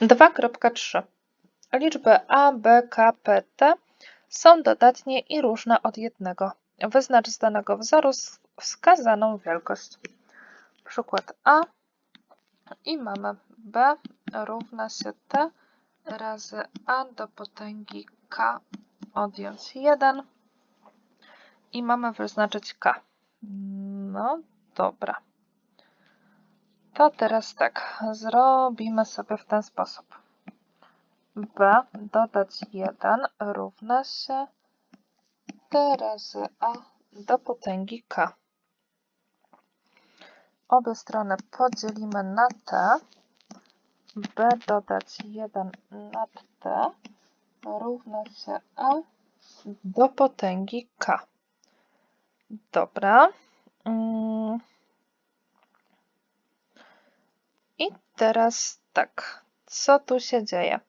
2.3 Liczby a, b, k, p, t są dodatnie i różne od jednego. Wyznacz z danego wzoru wskazaną wielkość. Przykład a i mamy b równa się t razy a do potęgi k odjąć 1 i mamy wyznaczyć k. No dobra. To teraz tak, zrobimy sobie w ten sposób. b dodać 1 równa się t razy a do potęgi k. Obie strony podzielimy na t. b dodać 1 nad t równa się a do potęgi k. Dobra. Mm. I teraz tak, co tu się dzieje?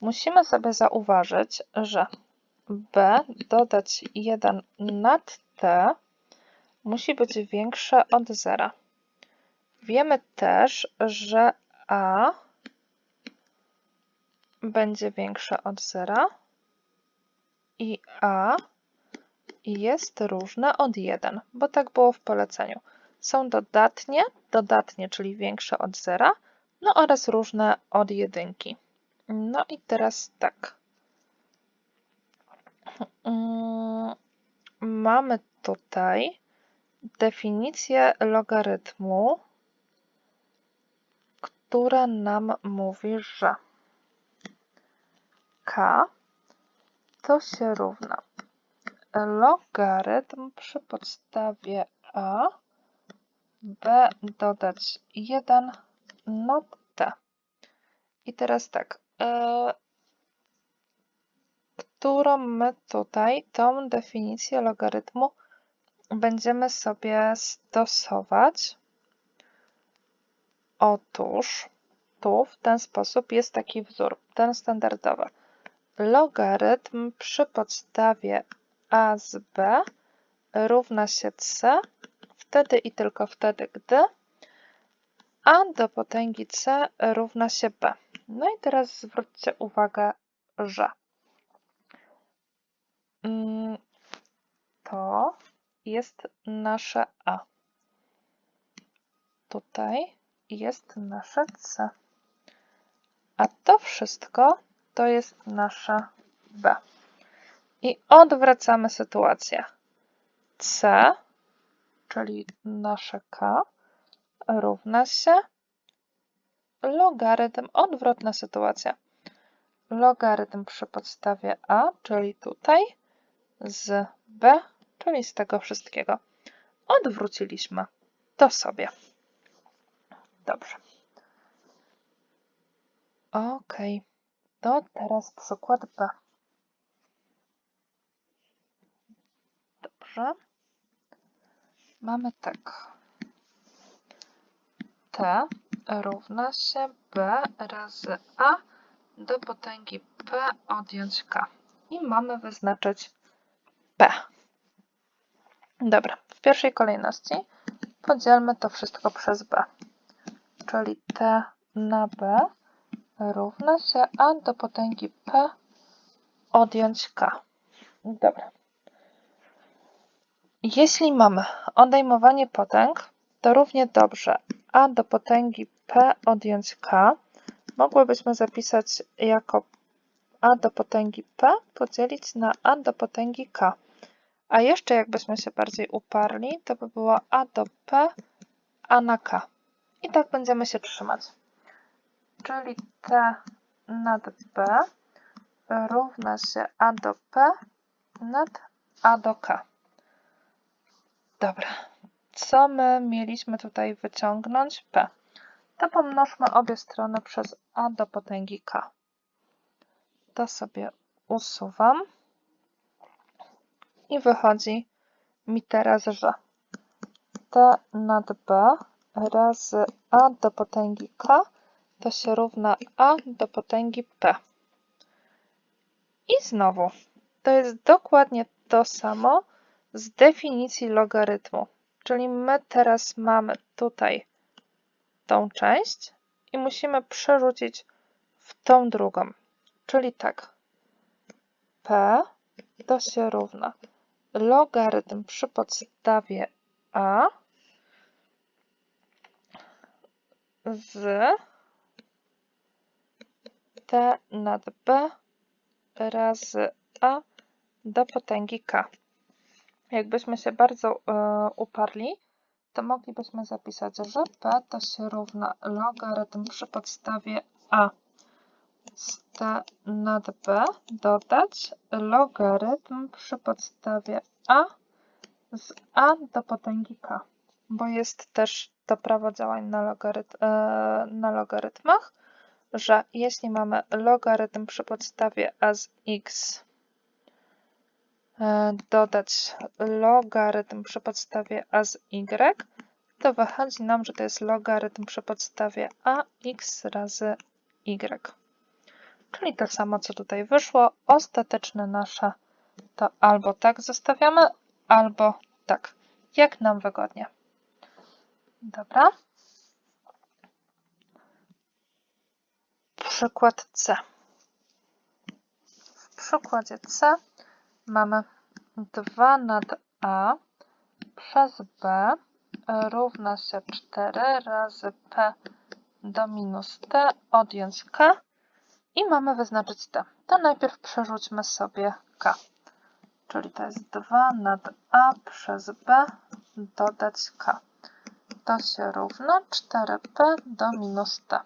Musimy sobie zauważyć, że b dodać 1 nad t musi być większe od zera. Wiemy też, że a będzie większe od zera i a jest różne od 1, bo tak było w poleceniu. Są dodatnie, dodatnie, czyli większe od zera, no oraz różne od jedynki. No i teraz tak. Mm, Mamy tutaj definicję logarytmu, która nam mówi, że k to się równa logarytm przy podstawie a b dodać 1 nad t. I teraz tak, e, którą my tutaj tą definicję logarytmu będziemy sobie stosować? Otóż tu w ten sposób jest taki wzór, ten standardowy. Logarytm przy podstawie a z b równa się c wtedy i tylko wtedy, gdy a do potęgi c równa się b. No i teraz zwróćcie uwagę, że mm, to jest nasze a. Tutaj jest nasze c. A to wszystko to jest nasze b. I odwracamy sytuację. C, czyli nasze k, równa się logarytm, odwrotna sytuacja. Logarytm przy podstawie a, czyli tutaj, z b, czyli z tego wszystkiego. Odwróciliśmy to sobie. Dobrze. Ok, to teraz przykład B. Dobrze. Mamy tak. T równa się B razy A do potęgi P odjąć K. I mamy wyznaczyć P. Dobra, w pierwszej kolejności podzielmy to wszystko przez B. Czyli T na B równa się A do potęgi P odjąć K. Dobra. Jeśli mamy odejmowanie potęg, to równie dobrze a do potęgi p odjąć k mogłybyśmy zapisać jako a do potęgi p podzielić na a do potęgi k. A jeszcze jakbyśmy się bardziej uparli, to by było a do p, a na k. I tak będziemy się trzymać. Czyli t nad b równa się a do p nad a do k. Dobra. Co my mieliśmy tutaj wyciągnąć? P. To pomnożmy obie strony przez a do potęgi k. To sobie usuwam. I wychodzi mi teraz, że t nad b razy a do potęgi k to się równa a do potęgi p. I znowu, to jest dokładnie to samo z definicji logarytmu. Czyli my teraz mamy tutaj tą część i musimy przerzucić w tą drugą. Czyli tak, p to się równa logarytm przy podstawie a z t nad b razy a do potęgi k. Jakbyśmy się bardzo e, uparli, to moglibyśmy zapisać, że p to się równa logarytm przy podstawie a. Z t nad b dodać logarytm przy podstawie a z a do potęgi k, bo jest też to prawo działań na, logaryt, e, na logarytmach, że jeśli mamy logarytm przy podstawie a z x dodać logarytm przy podstawie a z y, to wychodzi nam, że to jest logarytm przy podstawie ax razy y. Czyli to samo, co tutaj wyszło. Ostateczne nasze to albo tak zostawiamy, albo tak, jak nam wygodnie. Dobra. Przykład C. W przykładzie C mamy 2 nad A przez B równa się 4 razy P do minus T odjąć K i mamy wyznaczyć T. To najpierw przerzućmy sobie K. Czyli to jest 2 nad A przez B dodać K. To się równa 4P do minus T.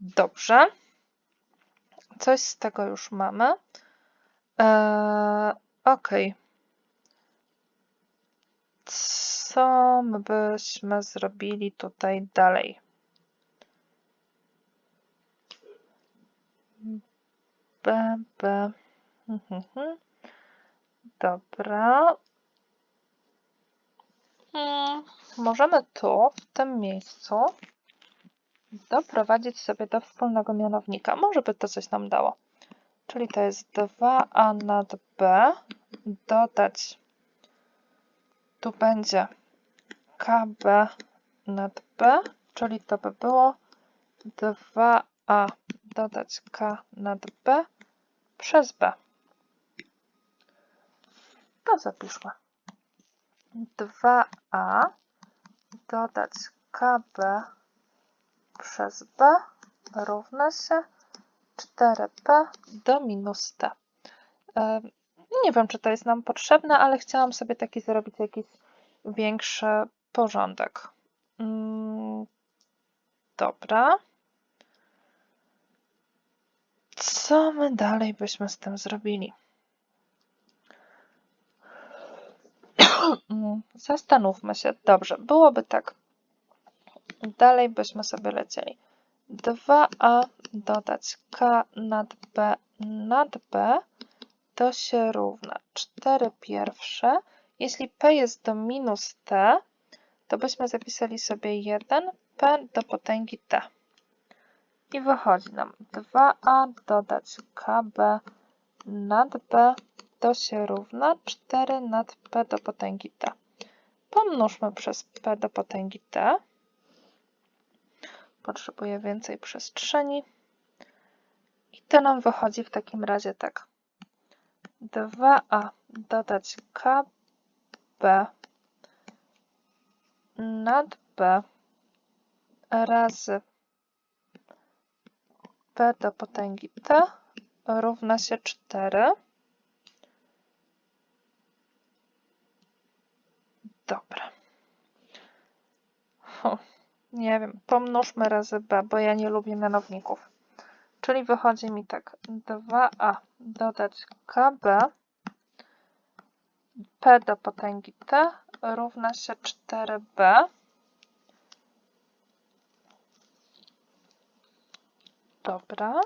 Dobrze. Coś z tego już mamy. Eee, ok. Co my byśmy zrobili tutaj dalej? B, B. Mhm. Dobra. Hmm, możemy tu, w tym miejscu, doprowadzić sobie do wspólnego mianownika. Może by to coś nam dało. Czyli to jest 2a nad b. Dodać, tu będzie kb nad b, czyli to by było 2a dodać k nad b przez b. To zapiszmy. 2a dodać kb przez b. Równa się 4p do minus t. Nie wiem, czy to jest nam potrzebne, ale chciałam sobie taki zrobić jakiś większy porządek. Mm, dobra. Co my dalej byśmy z tym zrobili? Zastanówmy się. Dobrze, byłoby tak. Dalej byśmy sobie lecieli. 2a dodać k nad b nad b to się równa 4 pierwsze. Jeśli p jest do minus t, to byśmy zapisali sobie 1 p do potęgi t. I wychodzi nam 2a dodać kb nad b to się równa 4 nad p do potęgi t. Pomnóżmy przez p do potęgi t. Potrzebuję więcej przestrzeni. I to nam wychodzi w takim razie tak. 2a dodać kb nad b razy p do potęgi t równa się 4. Dobra. Nie wiem, pomnóżmy razy b, bo ja nie lubię mianowników. Czyli wychodzi mi tak, 2a dodać kb p do potęgi t równa się 4b Dobra.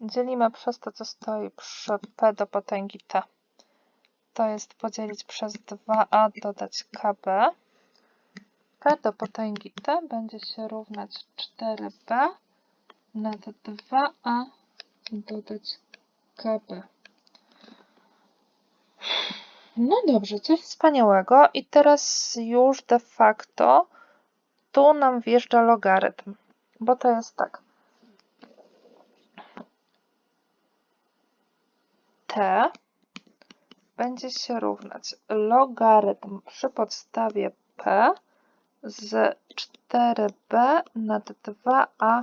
Dzielimy przez to, co stoi przy p do potęgi t. To jest podzielić przez 2a dodać kb. p do potęgi t będzie się równać 4b nad 2a dodać kb. No dobrze, coś wspaniałego. I teraz już de facto tu nam wjeżdża logarytm, bo to jest tak. T będzie się równać. Logarytm przy podstawie P z 4b nad 2a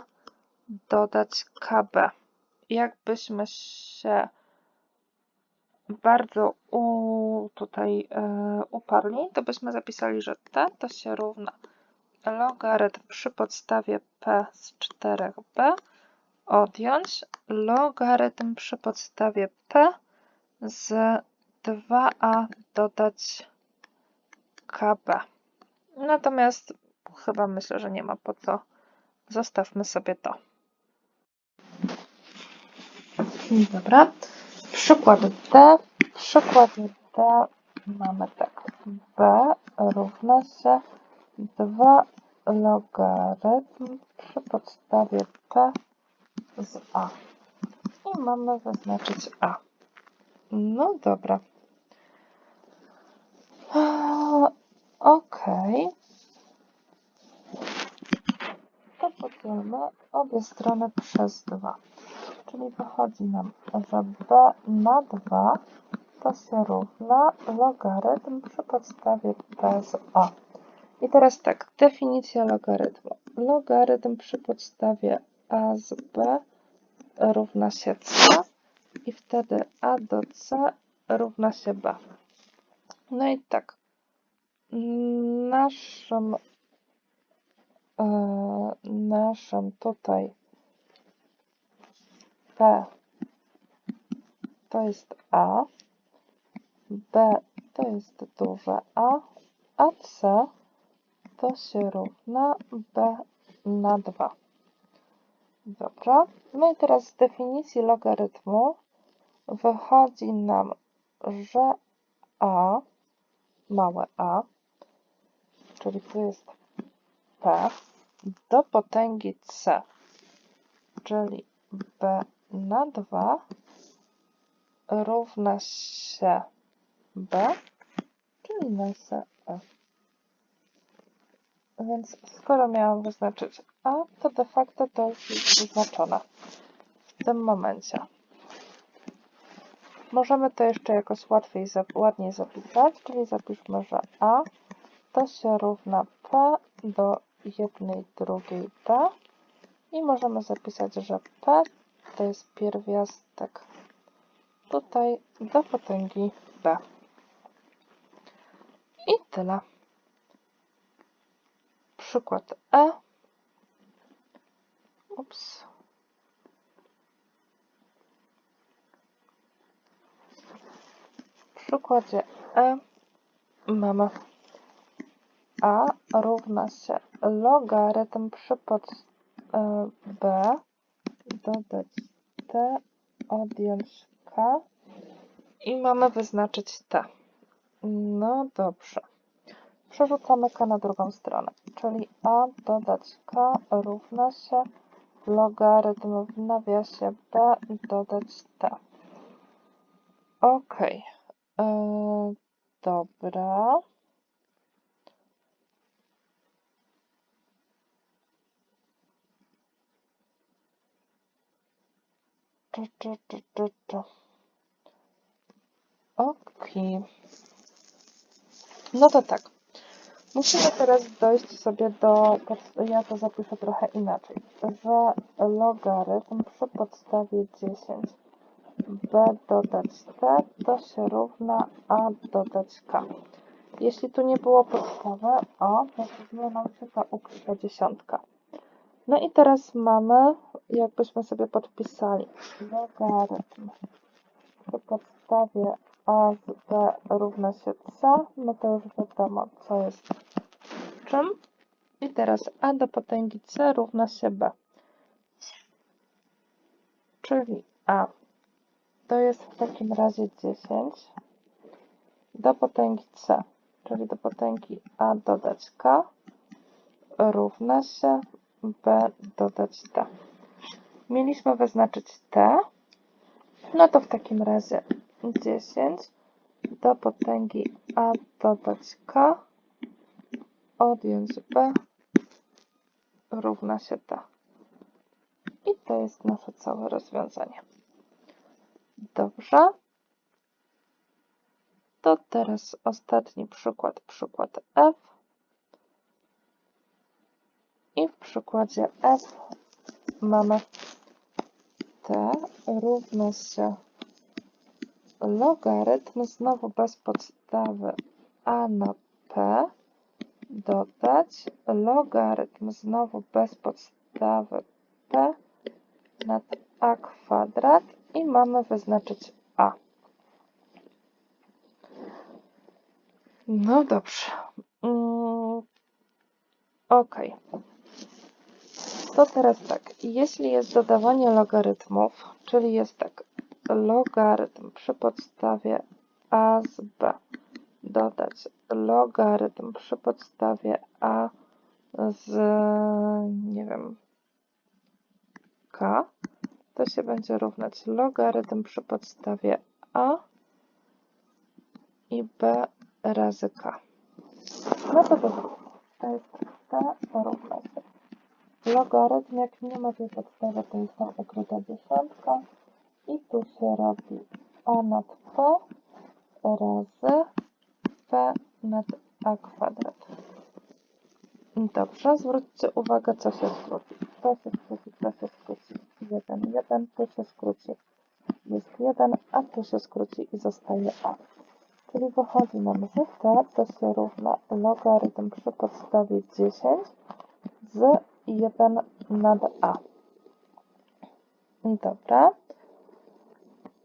dodać kb. Jakbyśmy się bardzo u, tutaj e, uparli, to byśmy zapisali, że t to się równa. Logarytm przy podstawie p z 4b odjąć. Logarytm przy podstawie p z 2a dodać kb. Natomiast chyba myślę, że nie ma po co. Zostawmy sobie to. Dobra. Przykład D. W przykładzie D mamy tak. B równa się 2 logarytm przy podstawie P z A. I mamy zaznaczyć A. No dobra. Ok. To podzielmy obie strony przez 2. Czyli wychodzi nam, że b na 2 to się równa logarytm przy podstawie p z a. I teraz tak, definicja logarytmu. Logarytm przy podstawie a z b równa się c i wtedy a do c równa się b. No i tak, naszym, e, naszym tutaj P to jest A, B to jest duże A, a C to się równa B na 2. Dobra, no i teraz z definicji logarytmu wychodzi nam, że A, małe a, czyli tu jest P, do potęgi C, czyli B na 2 równa się B, czyli na se E. Więc skoro miałam wyznaczyć A, to de facto to jest wyznaczone w tym momencie. Możemy to jeszcze jakoś łatwiej, ładniej zapisać, czyli zapiszmy, że A to się równa P do jednej drugiej P i możemy zapisać, że P to jest pierwiastek tutaj do potęgi B. I tyle. Przykład E. Ups. W przykładzie E mamy A równa się logarytm przy pod e, B dodać T, odjąć K i mamy wyznaczyć T. No dobrze. Przerzucamy K na drugą stronę, czyli A dodać K równa się logarytm w nawiasie B dodać T. Ok. Yy, dobra. Tu, tu, tu. Ok. No to tak. Musimy teraz dojść sobie do, ja to zapiszę trochę inaczej, że logarytm przy podstawie 10 b dodać t to się równa a dodać k. Jeśli tu nie było podstawy, o, zrobiła nam się ta ukryta dziesiątka. No i teraz mamy, jakbyśmy sobie podpisali, logarytm przy podstawie a z b równa się c, no to już wiadomo, co jest czym. I teraz a do potęgi c równa się b. Czyli a to jest w takim razie 10 do potęgi c, czyli do potęgi a dodać k równa się b dodać t. Mieliśmy wyznaczyć t, no to w takim razie 10 do potęgi a dodać k odjąć b równa się t. I to jest nasze całe rozwiązanie. Dobrze. To teraz ostatni przykład, przykład F. I w przykładzie F mamy t równa się logarytm, znowu bez podstawy a na p, dodać logarytm, znowu bez podstawy p nad a kwadrat i mamy wyznaczyć a. No dobrze. Mm, ok. To teraz tak, jeśli jest dodawanie logarytmów, czyli jest tak, logarytm przy podstawie a z b, dodać logarytm przy podstawie a z, nie wiem, k, to się będzie równać logarytm przy podstawie a i b razy k. No to to to jest t równa się logarytm, jak nie ma tej podstawy, to jest tam ukryta dziesiątka i tu się robi a nad p razy p nad a kwadrat. Dobrze, zwróćcie uwagę, co się skróci. To się skróci, to się skróci. 1, 1, tu się skróci. Jest 1, a tu się skróci i zostaje a. Czyli wychodzi nam, że t to się równa logarytm przy podstawie 10 z 1 nad a. Dobra.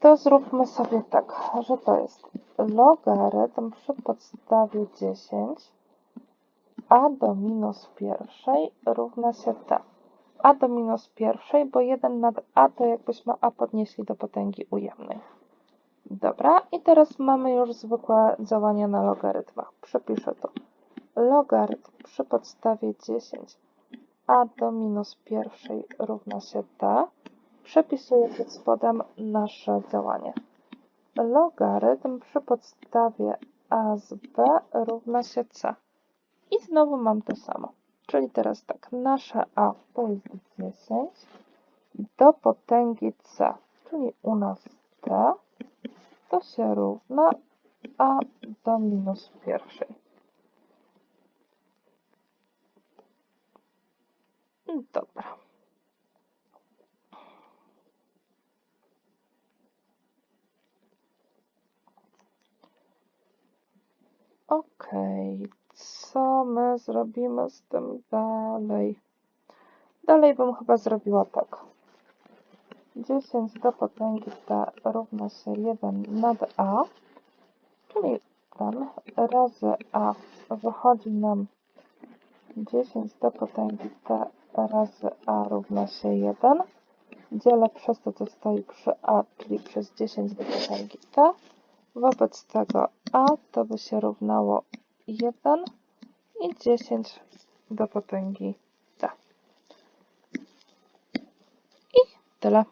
To zróbmy sobie tak, że to jest logarytm przy podstawie 10 a do minus pierwszej równa się t. a do minus pierwszej, bo 1 nad a to jakbyśmy a podnieśli do potęgi ujemnej. Dobra, i teraz mamy już zwykłe działania na logarytmach. Przepiszę to. Logarytm przy podstawie 10 a do minus pierwszej równa się t. Przepisuję pod spodem nasze działanie. Logarytm przy podstawie a z b równa się c. I znowu mam to samo. Czyli teraz tak, nasze a to jest 10 do potęgi c, czyli u nas t, to się równa a do minus pierwszej. Dobra. Okej, co my zrobimy z tym dalej? Dalej bym chyba zrobiła tak. 10 do potęgi t równa się 1 nad a, czyli ten razy a wychodzi nam 10 do potęgi t razy a równa się 1. Dzielę przez to, co stoi przy a, czyli przez 10 do potęgi t. Wobec tego a to by się równało 1 i 10 do potęgi t. I tyle.